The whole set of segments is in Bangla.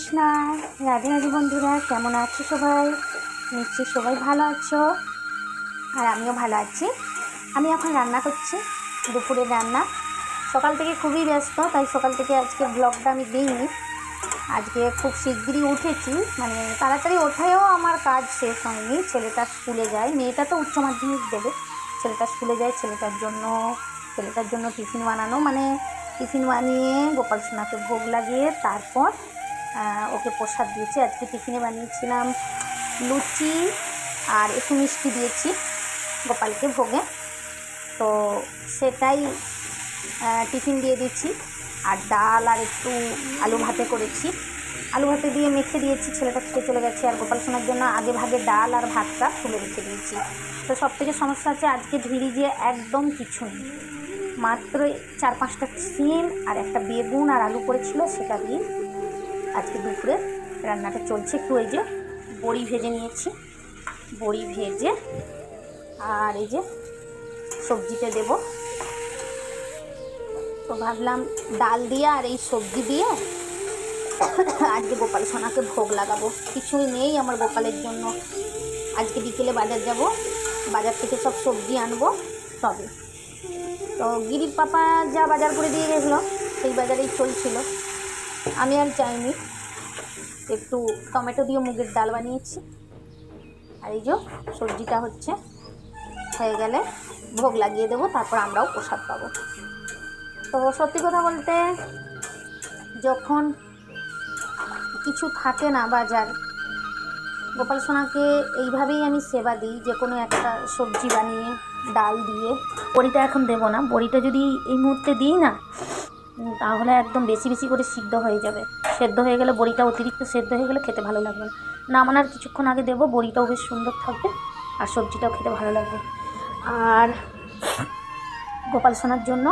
কৃষ্ণ, রাধে রাধে বন্ধুরা, কেমন আছো সবাই? নিশ্চয়ই সবাই ভালো আছো। আর আমিও ভালো আছি। আমি এখন রান্না করছি, দুপুরের রান্না। সকাল থেকে খুবই ব্যস্ত, তাই সকাল থেকে আজকে ব্লগটা আমি দিইনি। আজকে খুব শিগগিরই উঠেছি মানে তাড়াতাড়ি ওঠায়ও আমার কাজ শেষ হয়নি, ছেলেটা স্কুলে যায়। মেয়েটা তো উচ্চ মাধ্যমিক দেবে। ছেলেটা স্কুলে যায়, ছেলেটার জন্য ছেলেটার জন্য টিফিন বানানো মানে টিফিন বানিয়ে গোপাল সোনাকে ভোগ লাগিয়ে তারপর ওকে প্রসাদ দিয়েছি। আজকে টিফিনে বানিয়েছিলাম লুচি আর একটু মিষ্টি দিয়েছি গোপালকে ভোগে। তো সেটাই টিফিন দিয়ে দিচ্ছি আর ডাল আর একটু আলু ভাতে করেছি। আলু ভাতে দিয়ে মেখে দিয়েছি, ছেলেটা খেতে চলে গেছে। আর গোপাল সোনার জন্য আগে ভাগে ডাল আর ভাতটা তুলে রেখে দিয়েছি। তো সব থেকে সমস্যা আছে আজকে ফ্রিজে একদম কিছু নেই। মাত্র চার পাঁচটা সিম আর একটা বেগুন আর আলু করেছিল সেটা দিয়ে আজকে দুপুরে রান্নাটা চলছে। একটু এই যে বড়ি ভেজে নিয়েছি। বড়ি ভেজে আর এই যে সবজিতে দেবো। তো ভাবলাম ডাল দিয়ে আর এই সবজি দিয়ে আজকে গোপাল সোনাকে ভোগ লাগাবো। কিছুই নেই আমার গোপালের জন্য। আজকে বিকেলে বাজার যাব। বাজার থেকে সব সবজি আনব তবে তো গিরির পাপা যা বাজার করে দিয়ে গেছিল, সেই বাজারেই চলছিল। আমি আর চাইনি একটু টমেটো দিয়ে মুগের ডাল বানিয়েছি। আর এই যে সবজিটা হচ্ছে, হয়ে গেলে ভোগ লাগিয়ে দেবো, তারপর আমরাও প্রসাদ পাবো। তো সত্যি কথা বলতে, যখন কিছু থাকে না বাজার, গোপাল সোনাকে এইভাবেই আমি সেবা দিই, যে কোনো একটা সবজি বানিয়ে, ডাল দিয়ে। বড়িটা এখন দেবো না, বড়িটা যদি এই মুহূর্তে দিই না তাহলে একদম বেশি বেশি করে সিদ্ধ হয়ে যাবে। সেদ্ধ হয়ে গেলে বড়িটা অতিরিক্ত সেদ্ধ হয়ে গেলে খেতে ভালো লাগবে নামানোর কিছুক্ষণ আগে দেবো, বড়িটাও বেশ সুন্দর থাকবে আর সবজিটাও খেতে ভালো লাগবে। আর গোপাল সোনার জন্য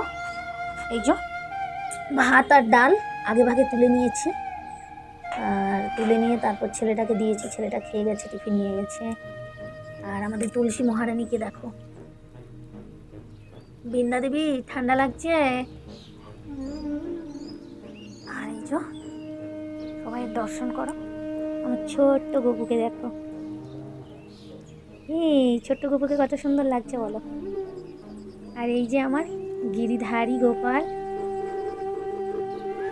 এই যে ভাত আর ডাল আগে ভাগে তুলে নিয়েছি। আর তুলে নিয়ে তারপর ছেলেটাকে দিয়েছি, ছেলেটা খেয়ে গেছে, টিফিন নিয়ে গেছে। আর আমাদের তুলসী মহারানীকে দেখো। বৃন্দা দেবী ঠান্ডা লাগছে? এই সবাই দর্শন করো। আমার ছোট্ট গপুকে দেখো। এই ছোট্ট গপুকে কত সুন্দর লাগছে বলো। আর এই যে আমার গিরিধারী গোপাল।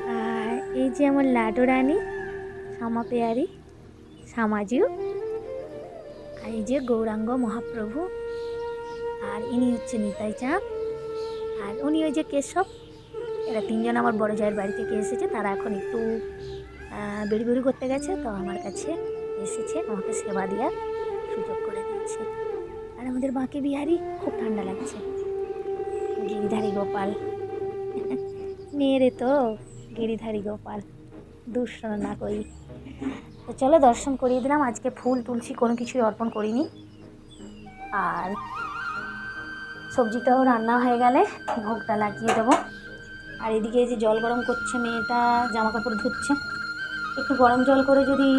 আর এই যে আমার লাডো রানী, শ্যামা পেয়ারি সামাজু আর এই যে গৌরাঙ্গ মহাপ্রভু। আর ইনি হচ্ছে নিতাই চাঁদ। আর উনি ওই যে কেশব। এরা তিনজন আমার বড় জায়ের বাড়ি থেকে এসেছে, তারা এখন একটু বেড়ি করতে গেছে, তো আমার কাছে এসেছে, আমাকে সেবা দেওয়ার সুযোগ করে দিয়েছে। আর আমাদের বাঁকে বিহারি খুব ঠান্ডা লাগছে। গিরিধারী গোপাল। মেয়েরে তো, গিরিধারী গোপাল। দুঃসন না করি তো চলো দর্শন করিয়ে দিলাম, আজকে ফুল তুলসী কোনো কিছুই অর্পণ করিনি। আর সবজিটাও রান্না হয়ে গেলে ভোগটা লাগিয়ে দেবো। আর এদিকে যে জল গরম করছে মেয়েটা জামা কাপড় ধুচ্ছে। একটু গরম জল করে যদি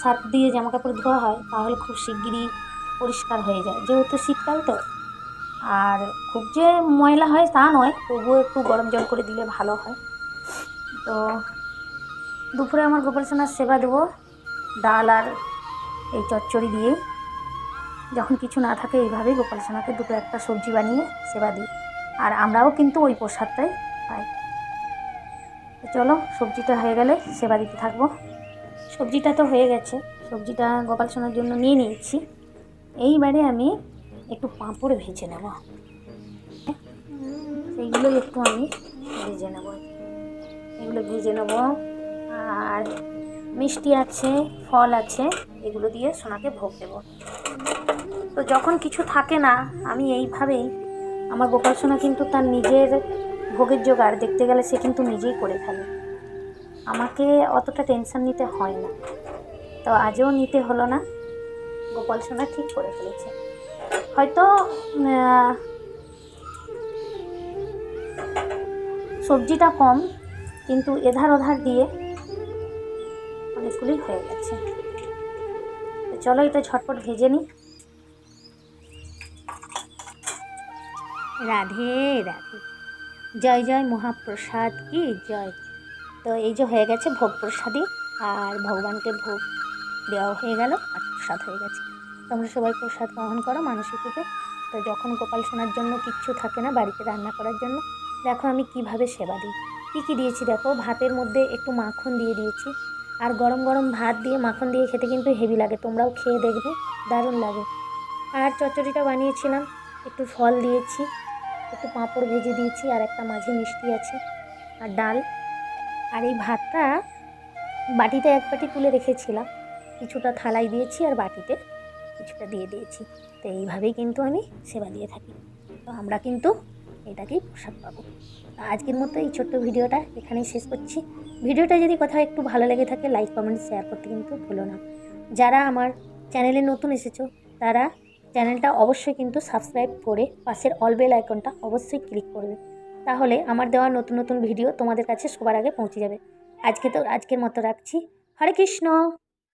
সার্ফ দিয়ে জামা কাপড় ধোয়া হয়, তাহলে খুব শিগগিরই পরিষ্কার হয়ে যায়। যেহেতু শীতকাল তো, আর খুব যে ময়লা হয় তা নয়, তবুও একটু গরম জল করে দিলে ভালো হয়। তো দুপুরে আমার গোপাল সোনার সেবা দেবো, ডাল আর এই চচ্চড়ি দিয়ে। যখন কিছু না থাকে এইভাবেই গোপাল সোনাকে দুটো একটা সবজি বানিয়ে সেবা দিই। আর আমরাও কিন্তু ওই প্রসাদটাই পাই চলো, সবজিটা হয়ে গেলে সেবা দিতে থাকব। সবজিটা তো হয়ে গেছে, সবজিটা গোপাল সোনার জন্য নিয়ে নিয়েছি। এইবারে আমি একটু পাঁপড় ভেজে নেব। সেইগুলো একটু আমি ভেজে নেব। এগুলো ভেজে নেব। আর মিষ্টি আছে, ফল আছে, এগুলো দিয়ে সোনাকে ভোগ দেব। তো যখন কিছু থাকে না, আমি এইভাবেই আমার গোপাল সোনা কিন্তু তার নিজের ভোগের জোগাড় দেখতে গেলে সে কিন্তু নিজেই করে ফেলে। আমাকে অতটা টেনশন নিতে হয় না। তো আজও নিতে হলো না। গোপাল সোনা ঠিক করে ফেলেছে। হয়তো সবজিটা কম, কিন্তু এধার ওধার দিয়ে অনেকগুলি হয়ে গেছে। চলো এটা ঝটপট ভেজে নিই। রাধে রাধে। জয় জয় মহাপ্রসাদ কি জয়? তো এই যে হয়ে গেছে ভোগ প্রসাদী আর ভগবানকে ভোগ দেওয়া হয়ে গেল, আর প্রসাদ হয়ে গেছে। তোমরা সবাই প্রসাদ গ্রহণ করো মানসিক রূপে। তো যখন গোপাল সোনার জন্য কিচ্ছু থাকে না বাড়িতে রান্না করার জন্য, দেখো আমি কীভাবে সেবা দিই। কী কী দিয়েছি দেখো? ভাতের মধ্যে একটু মাখন দিয়ে দিয়েছি। আর গরম গরম ভাত দিয়ে মাখন দিয়ে খেতে কিন্তু হেভি লাগে, তোমরাও খেয়ে দেখবে, দারুণ লাগে। আর চচ্চড়িটা বানিয়েছিলাম, একটু ফল দিয়েছি। একটু পাঁপড় ভেজে দিয়েছি আর একটা মাঝে মিষ্টি আছে আর ডাল। আর এই ভাতটা বাটিতে এক বাটি তুলে রেখেছিলাম। কিছুটা থালায় দিয়েছি আর বাটিতে কিছুটা দিয়ে দিয়েছি। তো এইভাবেই কিন্তু আমি সেবা দিয়ে থাকি। তো আমরা কিন্তু এটাকেই প্রসাদ পাবো। আজকের মতো এই ছোট্ট ভিডিওটা এখানেই শেষ করছি। ভিডিওটা যদি কোথাও একটু ভালো লেগে থাকে লাইক কমেন্ট শেয়ার করতে কিন্তু ভুলো না। যারা আমার চ্যানেলে নতুন এসেছ, তারা চ্যানেলটা অবশ্যই কিন্তু সাবস্ক্রাইব করে পাশের অল বেল আইকনটা অবশ্যই ক্লিক করবে। তাহলে আমার দেওয়া নতুন নতুন ভিডিও তোমাদের কাছে সবার আগে পৌঁছে যাবে। আজকে তো আজকের মতো রাখছি। হরে কৃষ্ণ!